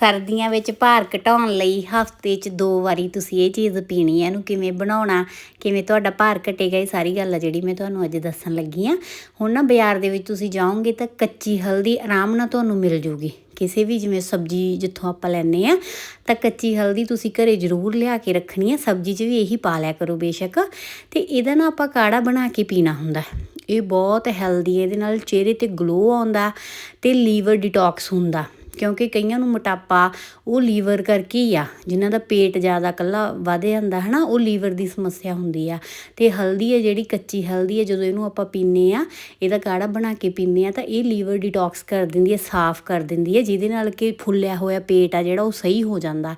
ਸਰਦੀਆਂ ਵਿੱਚ ਭਾਰ ਘਟਾਉਣ ਲਈ ਹਫ਼ਤੇ 'ਚ ਦੋ ਵਾਰੀ ਤੁਸੀਂ ਇਹ ਚੀਜ਼ ਪੀਣੀ ਹੈ ਇਹਨੂੰ ਕਿਵੇਂ ਬਣਾਉਣਾ, ਕਿਵੇਂ ਤੁਹਾਡਾ ਭਾਰ ਘਟੇਗਾ, ਇਹ ਸਾਰੀ ਗੱਲ ਆ ਜਿਹੜੀ ਮੈਂ ਤੁਹਾਨੂੰ ਅੱਜ ਦੱਸਣ ਲੱਗੀ ਆ। ਹੁਣ ਨਾ ਬਾਜ਼ਾਰ ਦੇ ਵਿੱਚ ਤੁਸੀਂ ਜਾਓਗੇ ਤਾਂ ਕੱਚੀ ਹਲਦੀ ਆਰਾਮ ਨਾਲ ਤੁਹਾਨੂੰ ਮਿਲ ਜੂਗੀ। ਕਿਸੇ ਵੀ ਜਿਵੇਂ ਸਬਜ਼ੀ ਜਿੱਥੋਂ ਆਪਾਂ ਲੈਨੇ ਆ, ਤਾਂ ਕੱਚੀ ਹਲਦੀ ਤੁਸੀਂ ਘਰੇ ਜ਼ਰੂਰ ਲਿਆ ਕੇ ਰੱਖਣੀ ਆ। ਸਬਜ਼ੀ 'ਚ ਵੀ ਇਹੀ ਪਾ ਲਿਆ ਕਰੋ ਬੇਸ਼ੱਕ। ਤੇ ਇਹਦਾ ਨਾ ਆਪਾਂ ਕਾੜਾ ਬਣਾ ਕੇ ਪੀਣਾ ਹੁੰਦਾ। ਇਹ ਬਹੁਤ ਹੈਲਦੀ ਹੈ ਇਹਦੇ ਨਾਲ ਚਿਹਰੇ ਤੇ ਗਲੋ ਆਉਂਦਾ ਤੇ ਲੀਵਰ ਡਿਟੌਕਸ ਹੁੰਦਾ। ਕਿਉਂਕਿ ਕਈਆਂ ਨੂੰ ਮੋਟਾਪਾ, ਉਹ ਲੀਵਰ ਕਰਕੇ ਹੀ ਆ, ਜਿਨ੍ਹਾਂ ਦਾ ਪੇਟ ਜ਼ਿਆਦਾ ਕੱਲਾ ਵਧ ਜਾਂਦਾ ਹੈ ਨਾ ਉਹ ਲੀਵਰ ਦੀ ਸਮੱਸਿਆ ਹੁੰਦੀ ਆ। ਤੇ ਹਲਦੀ ਹੈ ਜਿਹੜੀ, ਕੱਚੀ ਹਲਦੀ ਹੈ ਜਦੋਂ ਇਹਨੂੰ ਆਪਾਂ ਪੀਨੇ ਆ, ਇਹਦਾ ਕਾੜਾ ਬਣਾ ਕੇ ਪੀਨੇ ਆ, ਤਾਂ ਇਹ ਲੀਵਰ ਡਿਟੌਕਸ ਕਰ ਦਿੰਦੀ ਹੈ ਸਾਫ਼ ਕਰ ਦਿੰਦੀ ਹੈ ਜਿਹਦੇ ਨਾਲ ਕਿ ਫੁੱਲਿਆ ਹੋਇਆ ਪੇਟ ਆ ਜਿਹੜਾ, ਉਹ ਸਹੀ ਹੋ ਜਾਂਦਾ।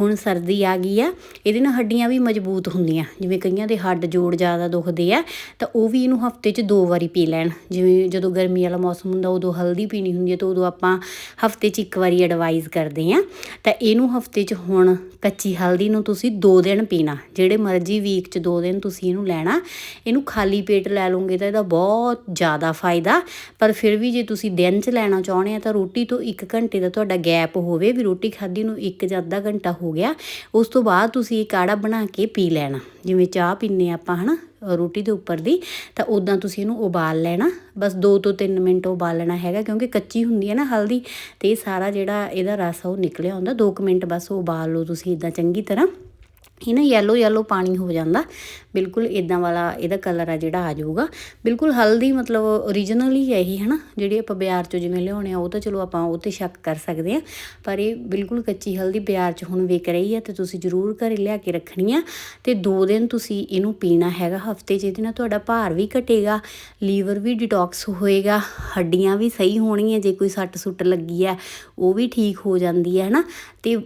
ਹੁਣ ਸਰਦੀ ਆ ਗਈ ਆ, ਇਹਦੇ ਨਾਲ ਹੱਡੀਆਂ ਵੀ ਮਜ਼ਬੂਤ ਹੁੰਦੀਆਂ, ਜਿਵੇਂ ਕਈਆਂ ਦੇ ਹੱਡ ਜੋੜ ਜ਼ਿਆਦਾ ਦੁਖਦੇ ਆ, ਤਾਂ ਉਹ ਵੀ ਇਹਨੂੰ ਹਫ਼ਤੇ 'ਚ ਦੋ ਵਾਰੀ ਪੀ ਲੈਣ। ਜਿਵੇਂ ਜਦੋਂ ਗਰਮੀ ਵਾਲਾ ਮੌਸਮ ਹੁੰਦਾ, ਉਦੋਂ ਹਲਦੀ ਪੀਣੀ ਹੁੰਦੀ ਹੈ ਤਾਂ ਉਦੋਂ ਆਪਾਂ ਹਫ਼ਤੇ 'ਚ ਇੱਕ ਵਾਰੀ ਐਡਵਾਈਜ਼ ਕਰਦੇ ਆ ਤਾਂ ਇਹਨੂੰ ਹਫ਼ਤੇ 'ਚ ਹੁਣ ਕੱਚੀ ਹਲਦੀ ਨੂੰ ਤੁਸੀਂ 2 ਦਿਨ ਪੀਣਾ। ਜਿਹੜੇ ਮਰਜ਼ੀ ਵੀਕ 'ਚ 2 ਦਿਨ ਤੁਸੀਂ ਇਹਨੂੰ ਲੈਣਾ, ਇਹਨੂੰ ਖਾਲੀ ਪੇਟ ਲੈ ਲਓਗੇ ਤਾਂ ਇਹਦਾ ਬਹੁਤ ਜ਼ਿਆਦਾ ਫਾਇਦਾ। ਪਰ ਫਿਰ ਵੀ ਜੇ ਤੁਸੀਂ ਦਿਨ 'ਚ ਲੈਣਾ ਚਾਹੁੰਦੇ ਆ ਤਾਂ ਰੋਟੀ ਤੋਂ 1 ਘੰਟੇ ਦਾ ਤੁਹਾਡਾ ਗੈਪ ਹੋਵੇ ਵੀ ਰੋਟੀ ਖਾਧੀ ਨੂੰ 1 ਜਾਂ ਅੱਧਾ ਘੰਟਾ ਹੋ ਗਿਆ, ਉਸ ਤੋਂ ਬਾਅਦ ਤੁਸੀਂ ਇਹ ਕਾੜਾ ਬਣਾ ਕੇ ਪੀ ਲੈਣਾ। ਜਿਵੇਂ ਚਾਹ ਪੀਨੇ ਆਪਾਂ, ਹਨਾ? ਰੋਟੀ ਦੇ ਉੱਪਰ ਦੀ, ਤਾਂ ਉਦਾਂ ਤੁਸੀਂ ਇਹਨੂੰ ਉਬਾਲ ਲੈਣਾ। ਬਸ 2 ਤੋਂ 3 ਮਿੰਟ ਉਬਾਲਣਾ ਹੈਗਾ, ਕਿਉਂਕਿ ਕੱਚੀ ਹੁੰਦੀ ਹੈ ਨਾ ਹਲਦੀ, ਤੇ ਇਹ ਸਾਰਾ ਜਿਹੜਾ ਇਹਦਾ ਰਸ ਆ ਉਹ ਨਿਕਲਿਆ ਹੁੰਦਾ। 2 ਮਿੰਟ ਬਸ ਉਬਾਲ ਲਓ ਤੁਸੀਂ ਇਦਾਂ ਚੰਗੀ ਤਰ੍ਹਾਂ। ਇਹ ਨਾ ਯੈਲੋ ਯੈਲੋ ਪਾਣੀ ਹੋ ਜਾਂਦਾ। ਬਿਲਕੁਲ ਇਦਾਂ ਵਾਲਾ ਇਹਦਾ ਕਲਰ ਆ ਜਿਹੜਾ ਆ ਜਾਊਗਾ। ਬਿਲਕੁਲ ਹਲਦੀ ਮਤਲਬ ਓਰੀਜਨਲ ਹੀ ਹੈ ਇਹ, ਹਨਾ? ਜਿਹੜੀ ਆਪਾਂ ਬਾਜ਼ਾਰ ਚੋਂ ਜਿਵੇਂ ਲਿਆਉਣੇ ਆ, ਉਹ ਤਾਂ ਚਲੋ ਆਪਾਂ ਉਹ ਤੇ ਸ਼ੱਕ ਕਰ ਸਕਦੇ ਆ। ਪਰ ਇਹ ਬਿਲਕੁਲ ਕੱਚੀ ਹਲਦੀ ਬਾਜ਼ਾਰ 'ਚ ਹੁਣ ਵਿਕ ਰਹੀ ਹੈ ਤੇ ਤੁਸੀਂ ਜ਼ਰੂਰ ਘਰੇ ਲਿਆ ਕੇ ਰੱਖਣੀ ਆ। ਤੇ 2 ਦਿਨ ਤੁਸੀਂ ਇਹਨੂੰ ਪੀਣਾ ਹੈਗਾ ਹਫ਼ਤੇ 'ਚ, ਇਹਦੇ ਨਾਲ ਤੁਹਾਡਾ ਭਾਰ ਵੀ ਘਟੇਗਾ, ਲੀਵਰ ਵੀ ਡਿਟੌਕਸ ਹੋਏਗਾ, ਹੱਡੀਆਂ ਵੀ ਸਹੀ ਹੋਣਗੀਆਂ, ਜੇ ਕੋਈ ਸੱਟ ਸੁੱਟ ਲੱਗੀ ਹੈ ਉਹ ਵੀ ਠੀਕ ਹੋ ਜਾਂਦੀ ਹੈ ਹਨਾ? ਤੇ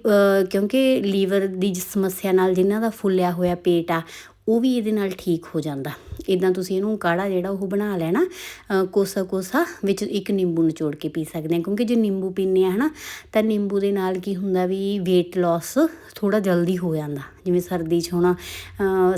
ਕਿਉਂਕਿ ਲੀਵਰ ਦੀ ਸਮੱਸਿਆ ਨਾਲ ਜਿਨ੍ਹਾਂ ਦਾ ਫੁੱਲਿਆ ਹੋਇਆ ਪੇਟ ਆ, ਉਹ ਵੀ ਇਹਦੇ ਨਾਲ ਠੀਕ ਹੋ ਜਾਂਦਾ। ਇਦਾਂ ਤੁਸੀਂ ਇਹਨੂੰ ਕਾੜਾ ਜਿਹੜਾ ਉਹ ਬਣਾ ਲੈਣਾ ਕੋਸਾ ਕੋਸਾ ਵਿੱਚ ਇੱਕ ਨਿੰਬੂ ਨਿਚੋੜ ਕੇ ਪੀ ਸਕਦੇ ਆ। ਕਿਉਂਕਿ ਜੇ ਨਿੰਬੂ ਪੀਨੇ ਆ ਹਨਾ, ਤਾਂ ਨਿੰਬੂ ਦੇ ਨਾਲ ਕੀ ਹੁੰਦਾ ਵੀ weight loss ਥੋੜਾ ਜਲਦੀ ਹੋ ਜਾਂਦਾ। ਜਿਵੇਂ ਸਰਦੀ 'ਚ ਹੋਣਾ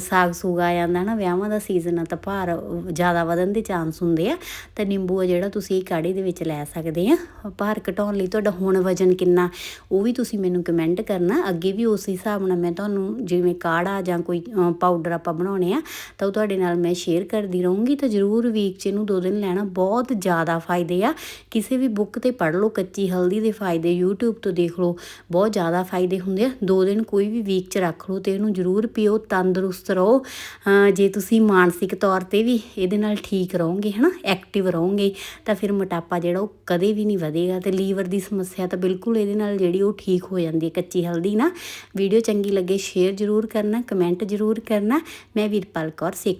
ਸਾਗ ਸੂਗ ਆ ਜਾਂਦਾ ਨਾ ਵਿਆਹਾਂ ਦਾ ਸੀਜ਼ਨ ਆ ਤਾਂ ਭਾਰ ਜ਼ਿਆਦਾ ਵਧਣ ਦੇ ਚਾਂਸ ਹੁੰਦੇ ਆ। ਤਾਂ ਨਿੰਬੂ ਆ ਜਿਹੜਾ ਤੁਸੀਂ ਇਹ ਕਾੜੀ ਦੇ ਵਿੱਚ ਲੈ ਸਕਦੇ ਆ। ਭਾਰ ਘਟਾਉਣ ਲਈ ਤੁਹਾਡਾ ਹੁਣ ਵਜਨ ਕਿੰਨਾ, ਉਹ ਵੀ ਤੁਸੀਂ ਮੈਨੂੰ ਕਮੈਂਟ ਕਰਨਾ। ਅੱਗੇ ਵੀ ਉਸ ਹਿਸਾਬ ਨਾਲ ਮੈਂ ਤੁਹਾਨੂੰ ਜਿਵੇਂ ਕਾੜਾ ਜਾਂ ਕੋਈ ਪਾਊਡਰ ਆਪਾਂ ਬਣਾਉਣੇ ਆ, ਤਾਂ ਉਹ ਤੁਹਾਡੇ ਨਾਲ ਮੈਂ ਸ਼ੇਅਰ ਕਰਦੀ ਰਹੂੰਗੀ। ਤਾਂ ਜ਼ਰੂਰ ਵੀਕ 'ਚ ਇਹਨੂੰ ਦੋ ਦਿਨ ਲੈਣਾ ਬਹੁਤ ਜ਼ਿਆਦਾ ਫਾਇਦੇ ਆ। ਕਿਸੇ ਵੀ ਬੁੱਕ ਤੇ ਪੜ੍ਹ ਲਓ, ਕੱਚੀ ਹਲਦੀ ਦੇ ਫਾਇਦੇ, YouTube ਤੋਂ ਦੇਖ ਲਓ, ਬਹੁਤ ਜ਼ਿਆਦਾ ਫਾਇਦੇ ਹੁੰਦੇ ਆ। ਦੋ ਦਿਨ ਕੋਈ ਵੀ ਵੀਕ 'ਚ ਰੱਖ ਲਓ ਤੇ ਇਹਨੂੰ ਜ਼ਰੂਰ ਪੀਓ, ਤੰਦਰੁਸਤ ਰਹੋ। ਜੇ ਤੁਸੀਂ ਮਾਨਸਿਕ ਤੌਰ ਤੇ ਵੀ ਇਹਦੇ ਨਾਲ ਠੀਕ ਰਹੋਗੇ, ਹਨਾ ਐਕਟਿਵ ਰਹੋਗੇ, ਤਾਂ ਫਿਰ ਮੋਟਾਪਾ ਜਿਹੜਾ ਉਹ ਕਦੇ ਵੀ ਨਹੀਂ ਵਧੇਗਾ ਤੇ ਲੀਵਰ ਦੀ ਸਮੱਸਿਆ ਤਾਂ ਬਿਲਕੁਲ ਇਹਦੇ ਨਾਲ ਜਿਹੜੀ ਉਹ ਠੀਕ ਹੋ ਜਾਂਦੀ ਹੈ, ਕੱਚੀ ਹਲਦੀ ਨਾ। ਵੀਡੀਓ ਚੰਗੀ ਲੱਗੇ, ਸ਼ੇਅਰ ਜ਼ਰੂਰ ਕਰਨਾ, ਕਮੈਂਟ ਜ਼ਰੂਰ ਕਰਨਾ। ਮੈਂ ਵੀਰਪਾਲ ਕੌਰ, ਸੇਖੋ।